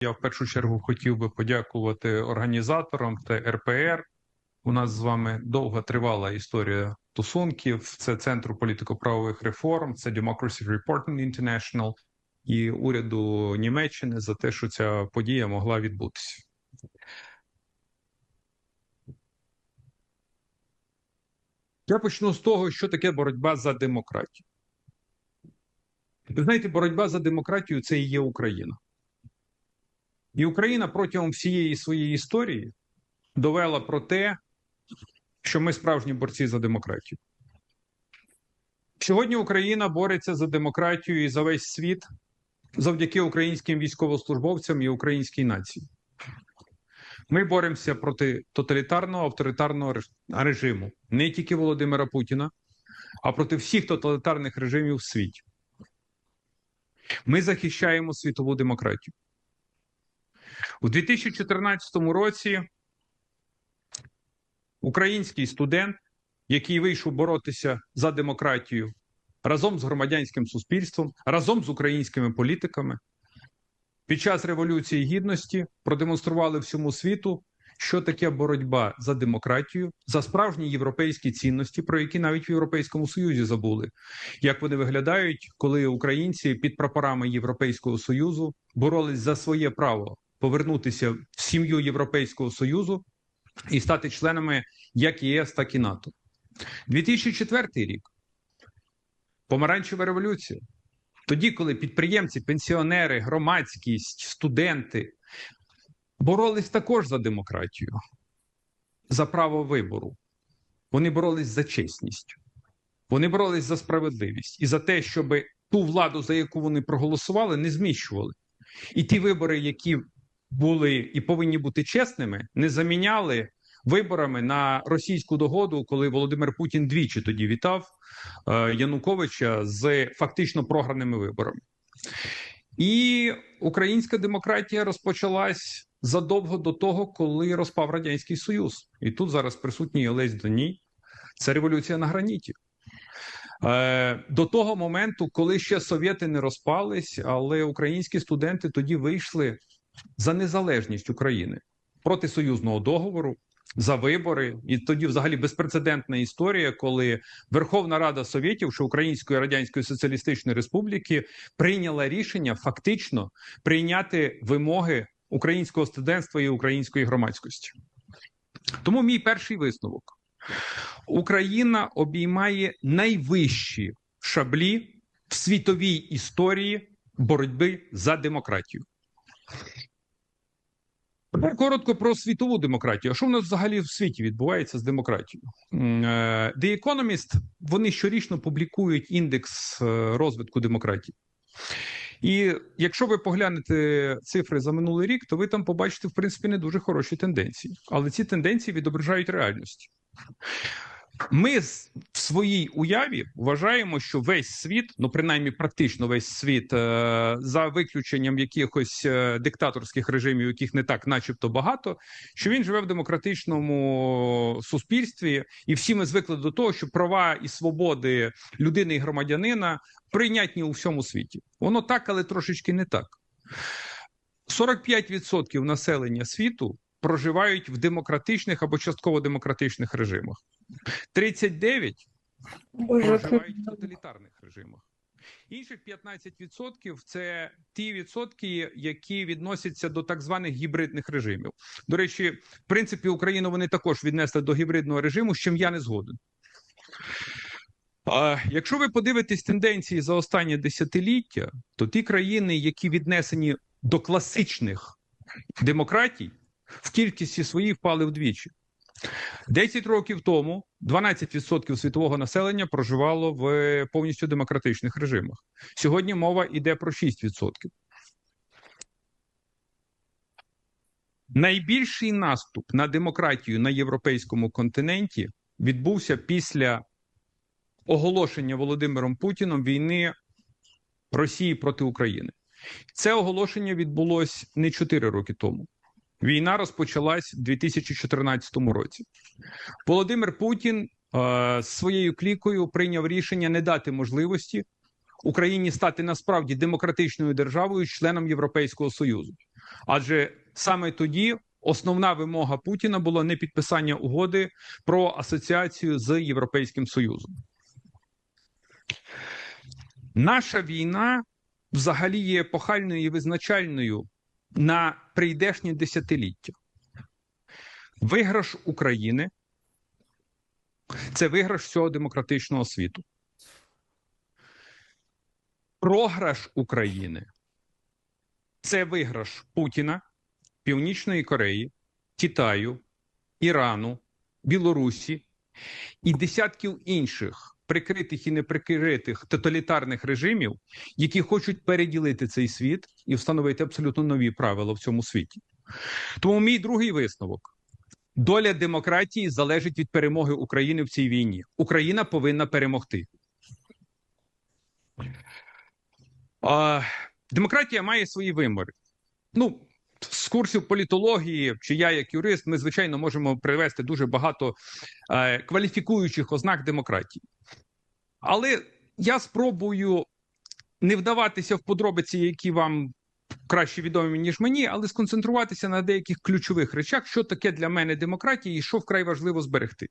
Я в першу чергу хотів би подякувати організаторам та РПР. У нас з вами довга тривала історія стосунків. Це Центру політико-правових реформ, це Democracy Reporting International і уряду Німеччини за те, що ця подія могла відбутися. Я почну з того, що таке боротьба за демократію. Ви знаєте, боротьба за демократію це і є Україна. І Україна протягом всієї своєї історії довела про те, що ми справжні борці за демократію. Сьогодні Україна бореться за демократію і за весь світ завдяки українським військовослужбовцям і українській нації. Ми боремося проти тоталітарного авторитарного режиму не тільки Володимира Путіна, а проти всіх тоталітарних режимів у світі. Ми захищаємо світову демократію. У 2014 році український студент, який вийшов боротися за демократію разом з громадянським суспільством, разом з українськими політиками, під час Революції Гідності продемонстрували всьому світу, що таке боротьба за демократію, за справжні європейські цінності, про які навіть в Європейському Союзі забули, як вони виглядають, коли українці під прапорами Європейського союзу боролись за своє право повернутися в сім'ю Європейського союзу і стати членами як ЄС, так і НАТО. 2004 рік помаранчева революція. Тоді, коли підприємці, пенсіонери, громадськість, студенти боролись також за демократію, за право вибору. Вони боролись за чесність, вони боролись за справедливість і за те, щоб ту владу, за яку вони проголосували, не зміщували. І ті вибори, які були і повинні бути чесними, не заміняли виборами на російську догоду, коли Володимир Путін двічі тоді вітав е, Януковича з фактично програними виборами. І українська демократія розпочалась задовго до того, коли розпав радянський союз, і тут зараз присутній Олесь Доній. Це революція на граніті. Е, до того моменту, коли ще совєти не розпались, але українські студенти тоді вийшли за незалежність України проти союзного договору. За вибори, і тоді, взагалі, безпрецедентна історія, коли Верховна Рада Совєтів, що Української Радянської Соціалістичної Республіки, прийняла рішення фактично прийняти вимоги українського студентства і української громадськості. Тому мій перший висновок: Україна обіймає найвищі шаблі в світовій історії боротьби за демократію. Тепер коротко про світову демократію. А що в нас взагалі в світі відбувається з демократією? Е, The Economist, вони щорічно публікують індекс е, розвитку демократії. І якщо ви поглянете цифри за минулий рік, то ви там побачите в принципі не дуже хороші тенденції. Але ці тенденції відображають реальність. Ми в своїй уяві вважаємо, що весь світ, ну принаймні практично весь світ, е, за виключенням якихось е, диктаторських режимів, яких не так, начебто, багато, що він живе в демократичному суспільстві, і всі ми звикли до того, що права і свободи людини і громадянина прийнятні у всьому світі. Воно так, але трошечки не так. 45% населення світу проживають в демократичних або частково демократичних режимах. 39 проживають в тоталітарних режимах. Інших 15% це ті відсотки, які відносяться до так званих гібридних режимів. До речі, в принципі, Україну вони також віднесли до гібридного режиму, з чим я не згоден. А якщо ви подивитесь тенденції за останні десятиліття, то ті країни, які віднесені до класичних демократій, в кількості своїй впали вдвічі. 10 років тому 12% світового населення проживало в повністю демократичних режимах. Сьогодні мова йде про 6%. Найбільший наступ на демократію на європейському континенті відбувся після оголошення Володимиром Путіном війни Росії проти України. Це оголошення відбулось не 4 роки тому. Війна розпочалась у 2014 році. Володимир Путін е, своєю клікою прийняв рішення не дати можливості Україні стати насправді демократичною державою, членом Європейського союзу. Адже саме тоді основна вимога Путіна була не підписання угоди про асоціацію з Європейським Союзом. Наша війна взагалі є епохальною і визначальною на прийдешнє десятиліття. Виграш України це виграш всього демократичного світу. Програш України це виграш Путіна, Північної Кореї, Китаю, Ірану, Білорусі і десятків інших прикритих і неприкритих тоталітарних режимів, які хочуть переділити цей світ і встановити абсолютно нові правила в цьому світі. Тому мій другий висновок. Доля демократії залежить від перемоги України в цій війні. Україна повинна перемогти. А, Демократія має свої вимори. Ну, з курсів політології, чи я як юрист, ми звичайно можемо привести дуже багато е, кваліфікуючих ознак демократії. Але я спробую не вдаватися в подробиці, які вам краще відомі, ніж мені, але сконцентруватися на деяких ключових речах, що таке для мене демократія і що вкрай важливо зберегти.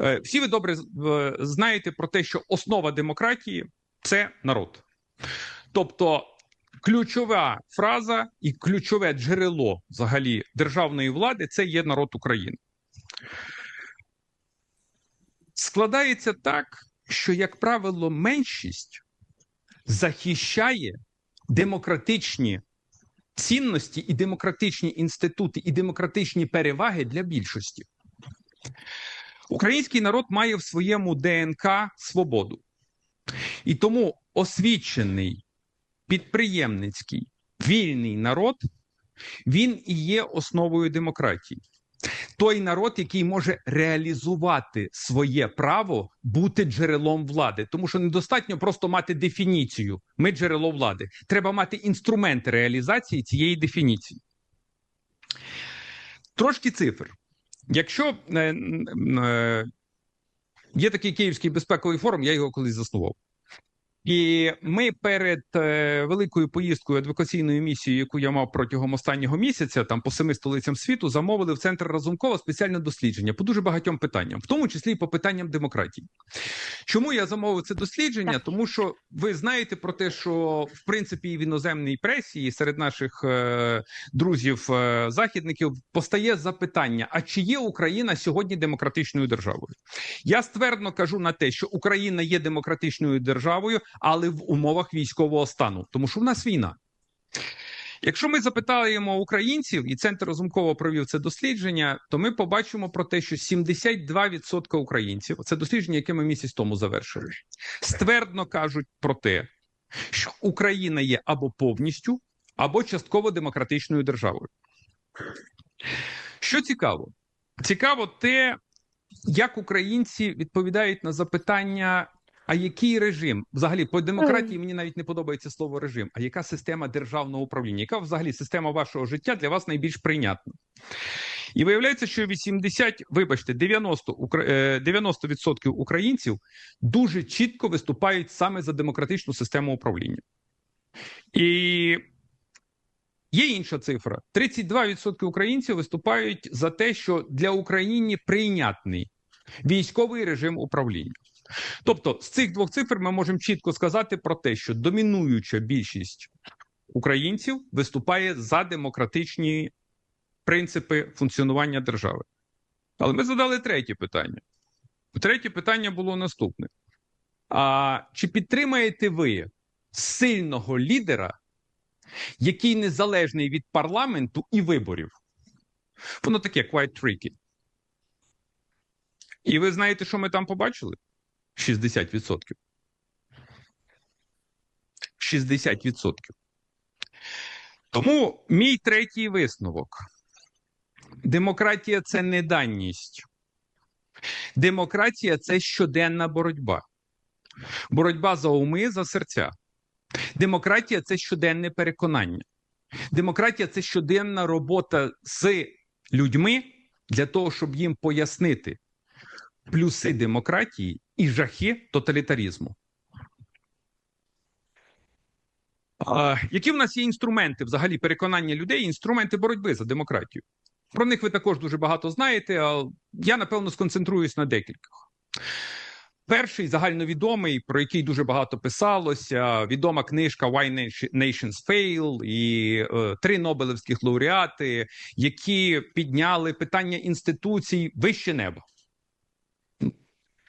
Е, всі ви добре е, знаєте про те, що основа демократії це народ. Тобто ключова фраза і ключове джерело взагалі державної влади це є народ України. Складається так, що, як правило, меншість захищає демократичні цінності і демократичні інститути, і демократичні переваги для більшості. Український народ має в своєму ДНК свободу. І тому освічений, підприємницький, вільний народ він і є основою демократії той народ, який може реалізувати своє право бути джерелом влади, тому що недостатньо просто мати дефініцію. Ми джерело влади. Треба мати інструменти реалізації цієї дефініції. Трошки цифр. Якщо е, е, є такий Київський безпековий форум, я його колись заснував. І ми перед е, великою поїздкою адвокаційною місією, яку я мав протягом останнього місяця, там по семи столицям світу, замовили в центр Разумкова спеціальне дослідження по дуже багатьом питанням, в тому числі і по питанням демократії. Чому я замовив це дослідження? Тому що ви знаєте про те, що в принципі і в іноземній пресі і серед наших е, друзів е, західників постає запитання: а чи є Україна сьогодні демократичною державою? Я ствердно кажу на те, що Україна є демократичною державою але в умовах військового стану, тому що в нас війна. Якщо ми запитаємо українців, і центр Розумкова провів це дослідження, то ми побачимо про те, що 72% українців це дослідження, яке ми місяць тому завершили, ствердно кажуть про те, що Україна є або повністю, або частково демократичною державою. Що цікаво, цікаво те, як українці відповідають на запитання а який режим взагалі по демократії мені навіть не подобається слово режим? А яка система державного управління? Яка взагалі система вашого життя для вас найбільш прийнятна? І виявляється, що 80, вибачте, 90 90% українців дуже чітко виступають саме за демократичну систему управління. І є інша цифра: 32% українців виступають за те, що для України прийнятний військовий режим управління. Тобто з цих двох цифр ми можемо чітко сказати про те, що домінуюча більшість українців виступає за демократичні принципи функціонування держави. Але ми задали третє питання. Третє питання було наступне: А чи підтримаєте ви сильного лідера, який незалежний від парламенту і виборів? Воно таке quite tricky. І ви знаєте, що ми там побачили? 60%. 60%. Тому мій третій висновок: демократія це не даність. Демократія це щоденна боротьба. Боротьба за уми, за серця. Демократія це щоденне переконання. Демократія це щоденна робота з людьми для того, щоб їм пояснити плюси демократії і жахи тоталітарізму. А, які в нас є інструменти взагалі переконання людей, інструменти боротьби за демократію? Про них ви також дуже багато знаєте. а Я напевно сконцентруюсь на декількох. Перший загальновідомий, про який дуже багато писалося, відома книжка Why Nations Fail і е, три Нобелевських лауреати, які підняли питання інституцій вище неба.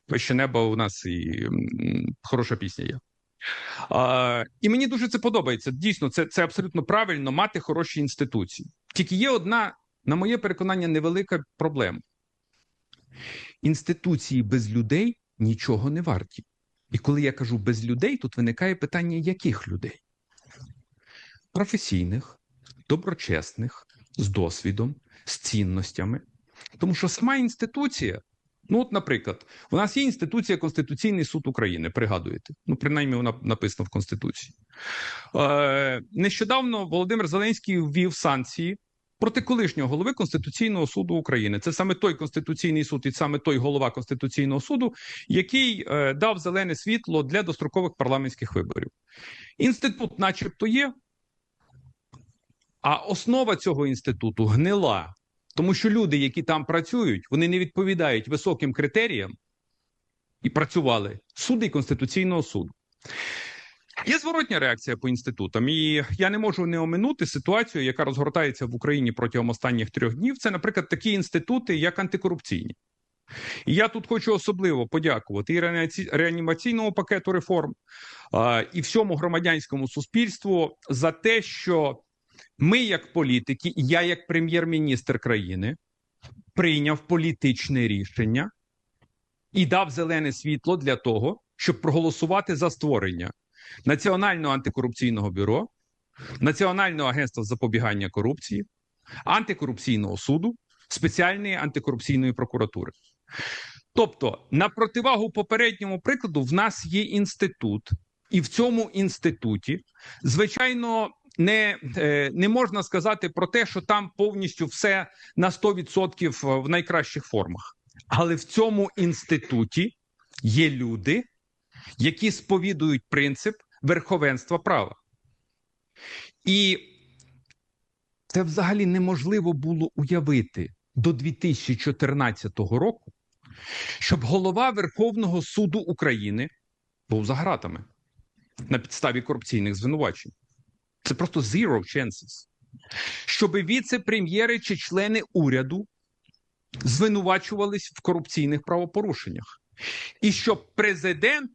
Вище неба у нас і хороша пісня є. А, і мені дуже це подобається. Дійсно, це, це абсолютно правильно мати хороші інституції. Тільки є одна, на моє переконання, невелика проблема. Інституції без людей нічого не варті. І коли я кажу без людей, тут виникає питання яких людей? Професійних, доброчесних, з досвідом, з цінностями. Тому що сама інституція, ну, от, наприклад, у нас є інституція Конституційний суд України, пригадуєте? Ну, принаймні, вона написана в Конституції. Е, Нещодавно Володимир Зеленський ввів санкції проти колишнього голови Конституційного суду України. Це саме той Конституційний суд і саме той голова Конституційного суду, який е, дав зелене світло для дострокових парламентських виборів. Інститут, начебто, є. А основа цього інституту гнила, тому що люди, які там працюють, вони не відповідають високим критеріям і працювали суди Конституційного суду. Є зворотня реакція по інститутам, і я не можу не оминути ситуацію, яка розгортається в Україні протягом останніх трьох днів. Це, наприклад, такі інститути, як антикорупційні. І я тут хочу особливо подякувати і реанімаційному пакету реформ, і всьому громадянському суспільству за те, що ми, як політики, я, як прем'єр-міністр країни, прийняв політичне рішення і дав зелене світло для того, щоб проголосувати за створення Національного антикорупційного бюро, Національного агентства запобігання корупції, антикорупційного суду, спеціальної антикорупційної прокуратури. Тобто, на противагу попередньому прикладу, в нас є інститут, і в цьому інституті, звичайно, не е, не можна сказати про те, що там повністю все на 100% в найкращих формах. Але в цьому інституті є люди, які сповідують принцип верховенства права. І це взагалі неможливо було уявити до 2014 року, щоб голова Верховного суду України був за гратами на підставі корупційних звинувачень. Це просто zero chances. Щоб віце-прем'єри чи члени уряду звинувачувались в корупційних правопорушеннях. І щоб президент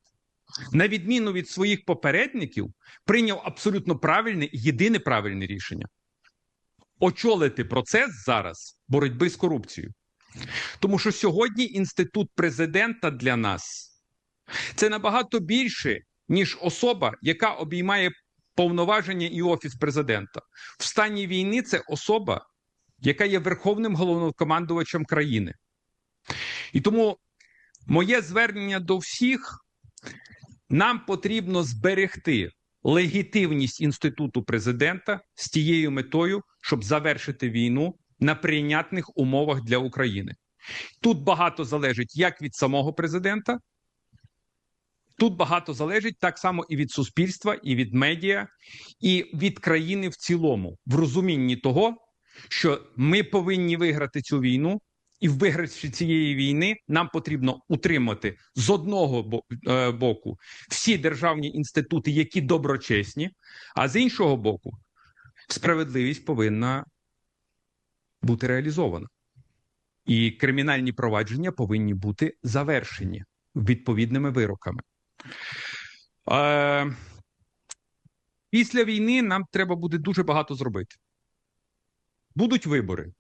на відміну від своїх попередників, прийняв абсолютно правильне і єдине правильне рішення очолити процес зараз боротьби з корупцією. Тому що сьогодні інститут президента для нас це набагато більше, ніж особа, яка обіймає повноваження і офіс президента. В стані війни це особа, яка є верховним головнокомандувачем країни. І тому моє звернення до всіх нам потрібно зберегти легітимність інституту президента з тією метою, щоб завершити війну на прийнятних умовах для України. Тут багато залежить як від самого президента, тут багато залежить так само і від суспільства, і від медіа, і від країни в цілому, в розумінні того, що ми повинні виграти цю війну і в виграші цієї війни нам потрібно утримати з одного е, боку всі державні інститути, які доброчесні, а з іншого боку, справедливість повинна бути реалізована. І кримінальні провадження повинні бути завершені відповідними вироками. Е, Після війни нам треба буде дуже багато зробити. Будуть вибори.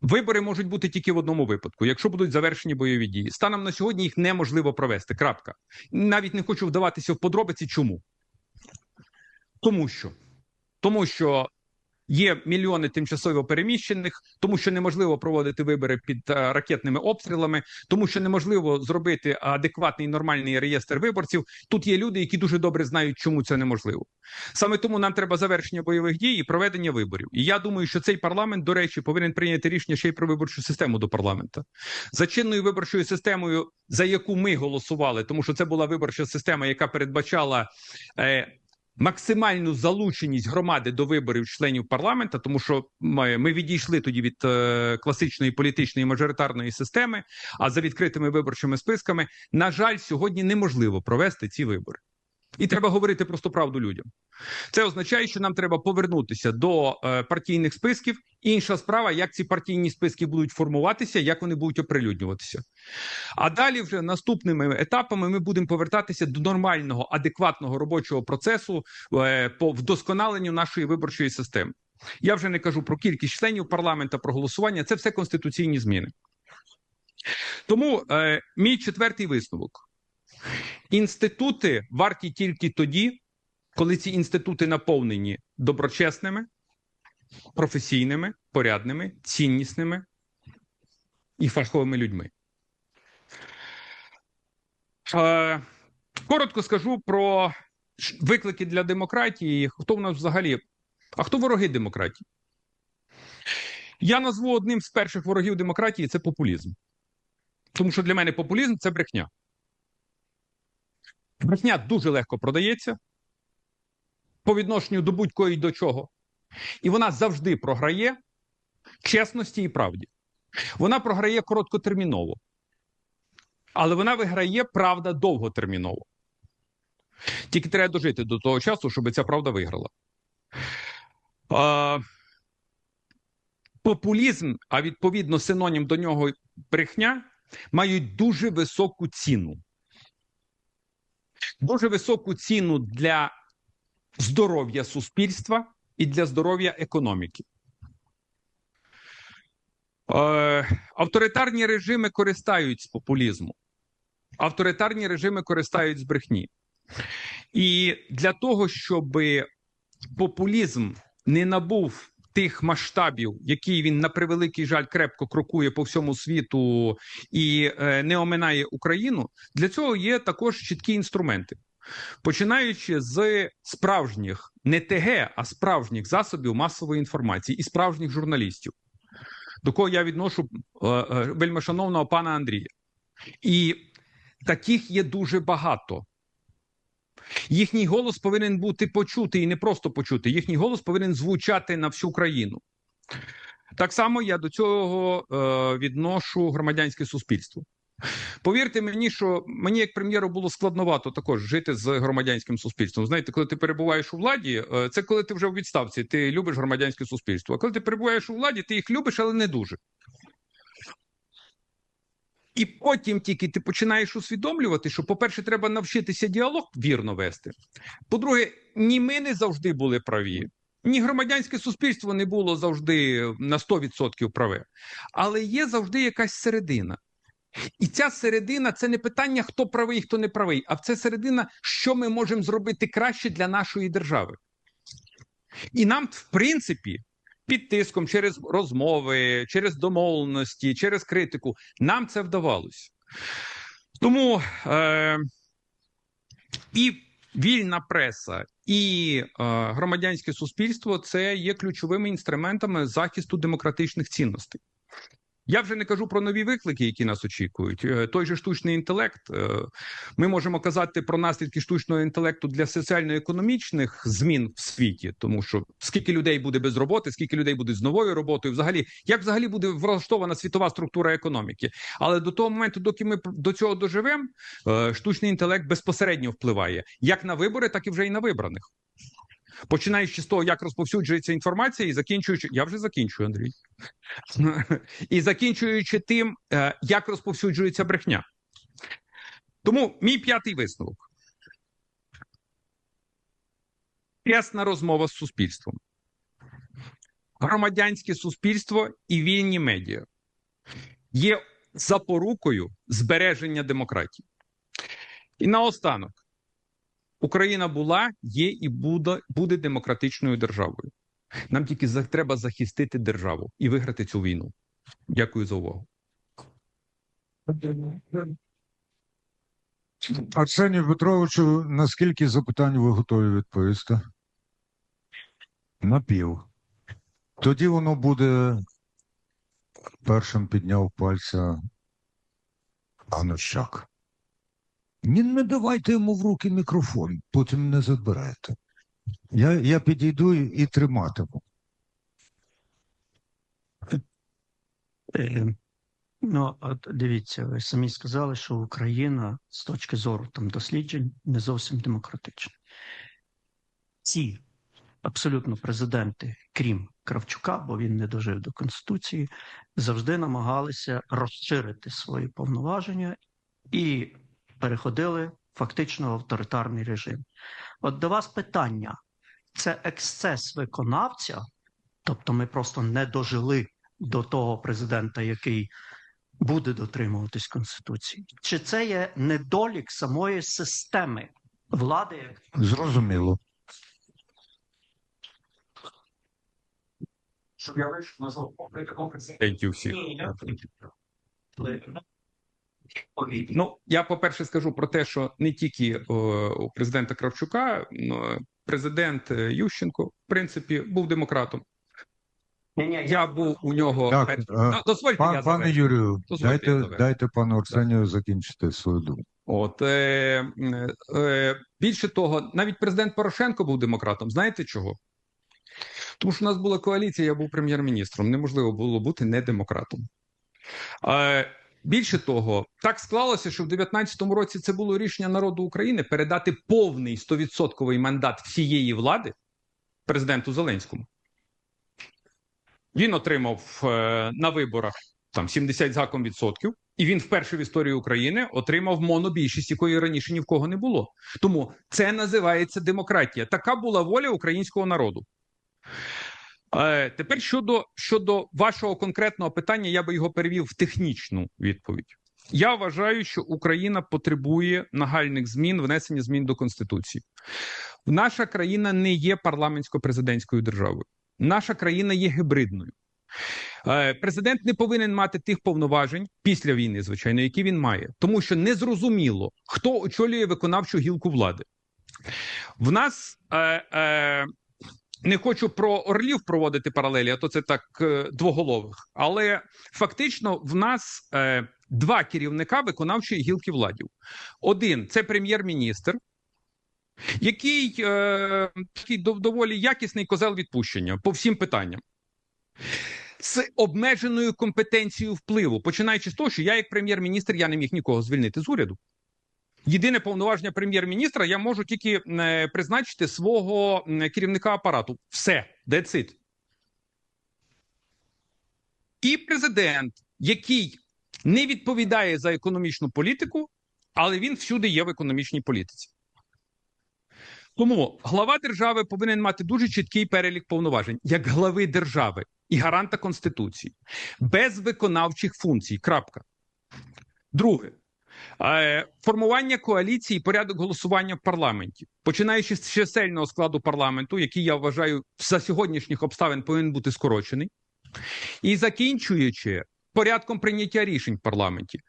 Вибори можуть бути тільки в одному випадку, якщо будуть завершені бойові дії. Станом на сьогодні їх неможливо провести. Крапка. Навіть не хочу вдаватися в подробиці. Чому? Тому що тому що Є мільйони тимчасово переміщених, тому що неможливо проводити вибори під е, ракетними обстрілами, тому що неможливо зробити адекватний нормальний реєстр виборців. Тут є люди, які дуже добре знають, чому це неможливо. Саме тому нам треба завершення бойових дій і проведення виборів. І я думаю, що цей парламент, до речі, повинен прийняти рішення ще й про виборчу систему до парламента за чинною виборчою системою, за яку ми голосували, тому що це була виборча система, яка передбачала. Е, максимальну залученість громади до виборів членів парламента, тому що ми, ми відійшли тоді від е, класичної політичної мажоритарної системи. А за відкритими виборчими списками, на жаль, сьогодні неможливо провести ці вибори. І треба говорити просто правду людям. Це означає, що нам треба повернутися до е, партійних списків. Інша справа, як ці партійні списки будуть формуватися, як вони будуть оприлюднюватися. А далі, вже наступними етапами, ми будемо повертатися до нормального, адекватного робочого процесу е, по вдосконаленню нашої виборчої системи. Я вже не кажу про кількість членів парламента, про голосування. Це все конституційні зміни. Тому е, мій четвертий висновок: інститути варті тільки тоді, коли ці інститути наповнені доброчесними, професійними, порядними, ціннісними і фаховими людьми. Е, коротко скажу про виклики для демократії. Хто в нас взагалі? А хто вороги демократії? Я назву одним з перших ворогів демократії це популізм. Тому що для мене популізм це брехня. Брехня дуже легко продається по відношенню до будь-кого і до чого. І вона завжди програє чесності і правді. Вона програє короткотерміново. Але вона виграє правда довготерміново. Тільки треба дожити до того часу, щоб ця правда виграла. А, популізм, а відповідно синонім до нього брехня, мають дуже високу ціну. Дуже високу ціну для здоров'я суспільства і для здоров'я економіки. Е, авторитарні режими користають з популізму. Авторитарні режими користають з брехні. І для того, щоб популізм не набув тих масштабів, які він на превеликий жаль крепко крокує по всьому світу і е, не оминає Україну, для цього є також чіткі інструменти. Починаючи з справжніх не ТГ, а справжніх засобів масової інформації і справжніх журналістів, до кого я відношу е, е, вельмишановного пана Андрія. І таких є дуже багато. Їхній голос повинен бути почутий і не просто почутий. Їхній голос повинен звучати на всю країну. Так само я до цього е, відношу громадянське суспільство. Повірте мені, що мені як прем'єру було складновато також жити з громадянським суспільством. Знаєте, коли ти перебуваєш у владі, е, це коли ти вже у відставці, ти любиш громадянське суспільство. А коли ти перебуваєш у владі, ти їх любиш, але не дуже. І потім тільки ти починаєш усвідомлювати, що, по-перше, треба навчитися діалог вірно вести. По-друге, ні ми не завжди були праві, ні громадянське суспільство не було завжди на 100% праве. Але є завжди якась середина. І ця середина це не питання, хто правий, хто не правий, а це середина, що ми можемо зробити краще для нашої держави. І нам, в принципі, під тиском через розмови, через домовленості, через критику, нам це вдавалося. Тому е, і вільна преса, і е, громадянське суспільство це є ключовими інструментами захисту демократичних цінностей. Я вже не кажу про нові виклики, які нас очікують. Е, Той же штучний інтелект. е, Ми можемо казати про наслідки штучного інтелекту для соціально-економічних змін в світі, тому що скільки людей буде без роботи, скільки людей буде з новою роботою, взагалі, як взагалі буде влаштована світова структура економіки. Але до того моменту, доки ми до цього доживемо, е, штучний інтелект безпосередньо впливає як на вибори, так і вже і на вибраних. Починаючи з того, як розповсюджується інформація, і закінчуючи, я вже закінчую, Андрій. І закінчуючи тим, е, як розповсюджується брехня. Тому мій п'ятий висновок. Чесна розмова з суспільством. Громадянське суспільство і вільні медіа є запорукою збереження демократії. І наостанок. Україна була, є і буде, буде демократичною державою. Нам тільки треба захистити державу і виграти цю війну. Дякую за увагу. Арсенію Петровичу, на скільки запитань ви готові відповісти? На пів. Тоді воно буде першим підняв пальця Анощак. Ні, не давайте йому в руки мікрофон, потім не заберете. Я, я підійду і триматиму. Е, Ну, от дивіться, ви самі сказали, що Україна з точки зору там досліджень не зовсім демократична. Ці абсолютно президенти, крім Кравчука, бо він не дожив до Конституції, завжди намагалися розширити свої повноваження і переходили фактично в авторитарний режим. От до вас питання: це ексцес виконавця, тобто ми просто не дожили до того президента, який буде дотримуватись Конституції? Чи це є недолік самої системи влади? як Зрозуміло. Щоб я вийшов президентів всіх. Ну, я по-перше скажу про те, що не тільки о, у президента Кравчука, но президент е, Ющенко, в принципі, був демократом. Ні-ні, Я був у нього. Так, е, Ну, дозвольте, Пан, я пане. Юрію, Дозвольте, дайте, завершу. дайте пану Арсенію закінчити свою думку. От е, е, більше того, навіть президент Порошенко був демократом. Знаєте чого? Тому що у нас була коаліція, я був прем'єр-міністром. Неможливо було бути не демократом. Е, більше того, так склалося, що в 2019 році це було рішення народу України передати повний 100% мандат всієї влади президенту Зеленському. Він отримав е, на виборах там 70 з відсотків, і він вперше в історії України отримав монобільшість, якої раніше ні в кого не було. Тому це називається демократія. Така була воля українського народу. Е, тепер щодо, щодо вашого конкретного питання, я би його перевів в технічну відповідь. Я вважаю, що Україна потребує нагальних змін, внесення змін до Конституції. Наша країна не є парламентсько-президентською державою. Наша країна є гібридною. Е, Президент не повинен мати тих повноважень після війни, звичайно, які він має, тому що незрозуміло, хто очолює виконавчу гілку влади. В нас е, е, не хочу про орлів проводити паралелі, а то це так е, двоголових. Але фактично в нас е, два керівника виконавчої гілки владів. Один це прем'єр-міністр, який е, такий доволі якісний козел відпущення по всім питанням. З обмеженою компетенцією впливу, починаючи з того, що я, як прем'єр-міністр, я не міг нікого звільнити з уряду. Єдине повноваження прем'єр-міністра я можу тільки е, призначити свого керівника апарату. Все, it. І президент, який не відповідає за економічну політику, але він всюди є в економічній політиці. Тому глава держави повинен мати дуже чіткий перелік повноважень як глави держави і гаранта Конституції, без виконавчих функцій. Крапка. Друге. Е, Формування коаліції, порядок голосування в парламенті, починаючи з чисельного складу парламенту, який я вважаю за сьогоднішніх обставин повинен бути скорочений, і закінчуючи порядком прийняття рішень в парламенті.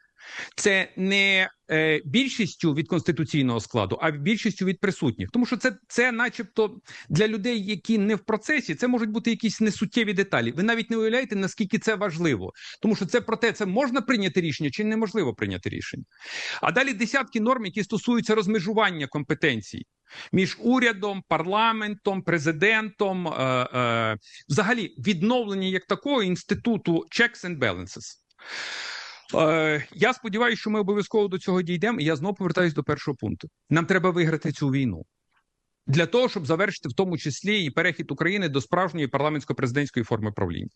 Це не е, більшістю від конституційного складу, а більшістю від присутніх. Тому що це, це, начебто, для людей, які не в процесі, це можуть бути якісь несуттєві деталі. Ви навіть не уявляєте, наскільки це важливо, тому що це про те, це можна прийняти рішення чи неможливо прийняти рішення. А далі десятки норм, які стосуються розмежування компетенцій між урядом, парламентом, президентом, е, е, взагалі відновлення як такого інституту checks and balances. Е, я сподіваюся, що ми обов'язково до цього дійдемо. І я знову повертаюся до першого пункту. Нам треба виграти цю війну для того, щоб завершити в тому числі і перехід України до справжньої парламентсько-президентської форми правління.